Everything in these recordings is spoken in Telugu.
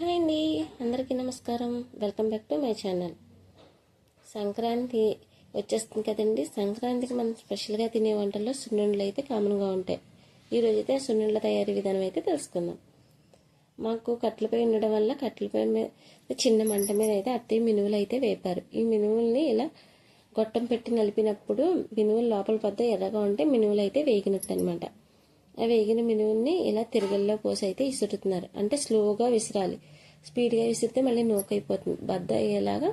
హాయ్ అండి. అందరికీ నమస్కారం. Welcome back to my channel. Sankranti వచ్చేస్తుంది కదండి. సంక్రాంతికి మనం స్పెషల్గా తినే వంటల్లో సున్నుండలు అయితే కామన్గా ఉంటాయి. ఈరోజు అయితే సున్నుండల తయారీ విధానం అయితే తెలుసుకుందాం. మాకు కట్టెలపై ఉండడం వల్ల కట్టెలపై మీద చిన్న మంట మీద అయితే అత్తయ్య మినువులు అయితే వేపారు. ఈ మినువుల్ని ఇలా గొట్టం పెట్టి నలిపినప్పుడు మినువులు లోపల పెద్ద ఎర్రగా ఉంటే మినువులు అయితే వేగినట్టు అనమాట వేగిన మినుముని ఇలా తిరగల్లో పోసి అయితే విసురుతున్నారు అంటే స్లోగా విసిరాలి. స్పీడ్గా విసిరితే మళ్ళీ నోకైపోతుంది. బద్ద అయ్యేలాగా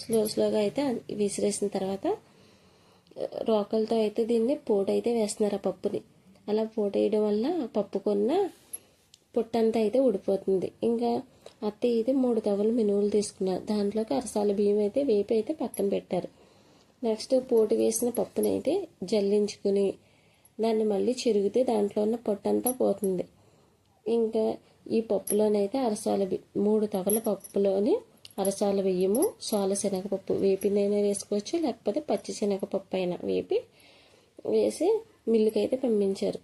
స్లో స్లోగా అయితే విసిరేసిన తర్వాత రోకలతో అయితే దీన్ని పోటు అయితే వేస్తున్నారు ఆ పప్పుని. అలా పోటేయడం వేయడం వల్ల పప్పుకున్న పప్పు కొన్న పొట్టంతా అయితే ఊడిపోతుంది. ఇంకా అత్త ఇది మూడు తవ్వలు మినువులు తీసుకున్నారు. దాంట్లోకి అరసాల బియ్యం అయితే వేపి అయితే పక్కన పెట్టారు. నెక్స్ట్ పోటు వేసిన పప్పునైతే జల్లించుకుని దాన్ని మళ్ళీ చిరిగితే దాంట్లో ఉన్న పొట్టంతా పోతుంది. ఇంకా ఈ పప్పులోనైతే అరసాల బి మూడు తవల పప్పులోని అరసాల బియ్యము సోల శనగపప్పు వేపిందైనా వేసుకోవచ్చు లేకపోతే పచ్చి శనగపప్పు అయినా వేపి వేసి మిల్లుకి అయితే పంపించారు.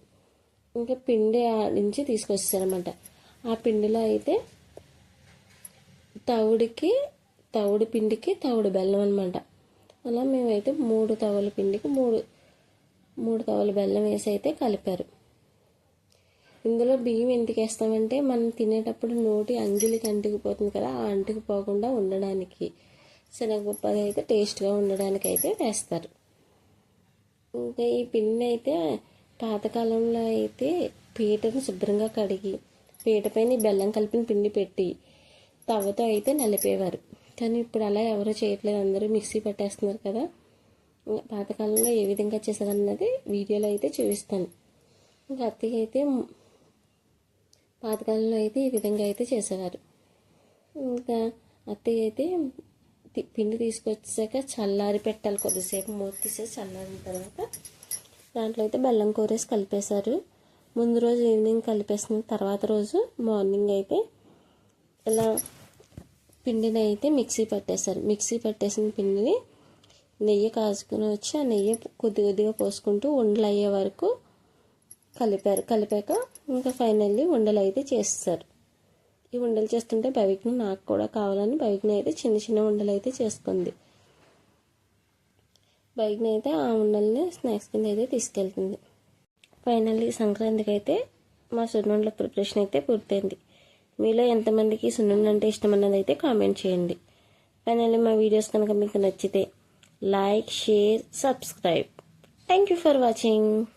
ఇంకా పిండి నుంచి తీసుకొచ్చారనమాట ఆ పిండిలో అయితే తవుడికి తవుడు పిండికి తవుడు బెల్లం అనమాట అలా మేమైతే మూడు తవల పిండికి మూడు మూడు తవల బెల్లం వేసి అయితే కలిపారు. ఇందులో బియ్యం ఎందుకు వేస్తామంటే మనం తినేటప్పుడు నోటి అంగిలికి అంటుకుపోతుంది కదా ఆ అంటుకుపోకుండా ఉండడానికి. శనగపప్పు అది అయితే టేస్ట్గా ఉండడానికి అయితే వేస్తారు. ఇంకా ఈ పిండి అయితే పాతకాలంలో అయితే పీటను శుభ్రంగా కడిగి పీట పైన బెల్లం కలిపిన పిండి పెట్టి తవ్వతో అయితే నలిపేవారు. కానీ ఇప్పుడు అలా ఎవరు చేయట్లేదు. అందరూ మిక్సీ పట్టేస్తున్నారు కదా. పాతకాలంలో ఏ విధంగా చేసేదన్నది వీడియోలో అయితే చూపిస్తాను. ఇంకా అత్తయ్య అయితే పాతకాలంలో అయితే ఈ విధంగా అయితే చేసేవారు. ఇంకా అత్తయ్య అయితే పిండి తీసుకొచ్చాక చల్లారి పెట్టాలి కొద్దిసేపు మూత తీసేసి చల్లారిన తర్వాత దాంట్లో అయితే బెల్లం కూరేసి కలిపేశారు. ముందు రోజు ఈవినింగ్ కలిపేసిన తర్వాత రోజు మార్నింగ్ అయితే ఇలా పిండిని అయితే మిక్సీ పట్టేశారు. మిక్సీ పట్టేసిన పిండిని నెయ్యి కాచుకుని వచ్చి ఆ నెయ్యి కొద్ది కొద్దిగా పోసుకుంటూ ఉండలు అయ్యే వరకు కలిపారు. కలిపాక ఇంకా ఫైనల్లీ ఉండలు అయితే చేస్తారు. ఈ ఉండలు చేస్తుంటే భవిక్ని నాకు కూడా కావాలని భవిక్ని అయితే చిన్న చిన్న ఉండలు అయితే చేసుకుంది. బైక్ని అయితే ఆ ఉండల్ని స్నాక్స్ కింద అయితే తీసుకెళ్తుంది. ఫైనల్లీ సంక్రాంతికి అయితే మా సున్నుండల ప్రిపరేషన్ అయితే పూర్తయింది. మీలో ఎంతమందికి సున్నుండ అంటే ఇష్టం అన్నది అయితే కామెంట్ చేయండి. ఫైనల్లీ మా వీడియోస్ కనుక మీకు నచ్చితే like share subscribe. Thank you for watching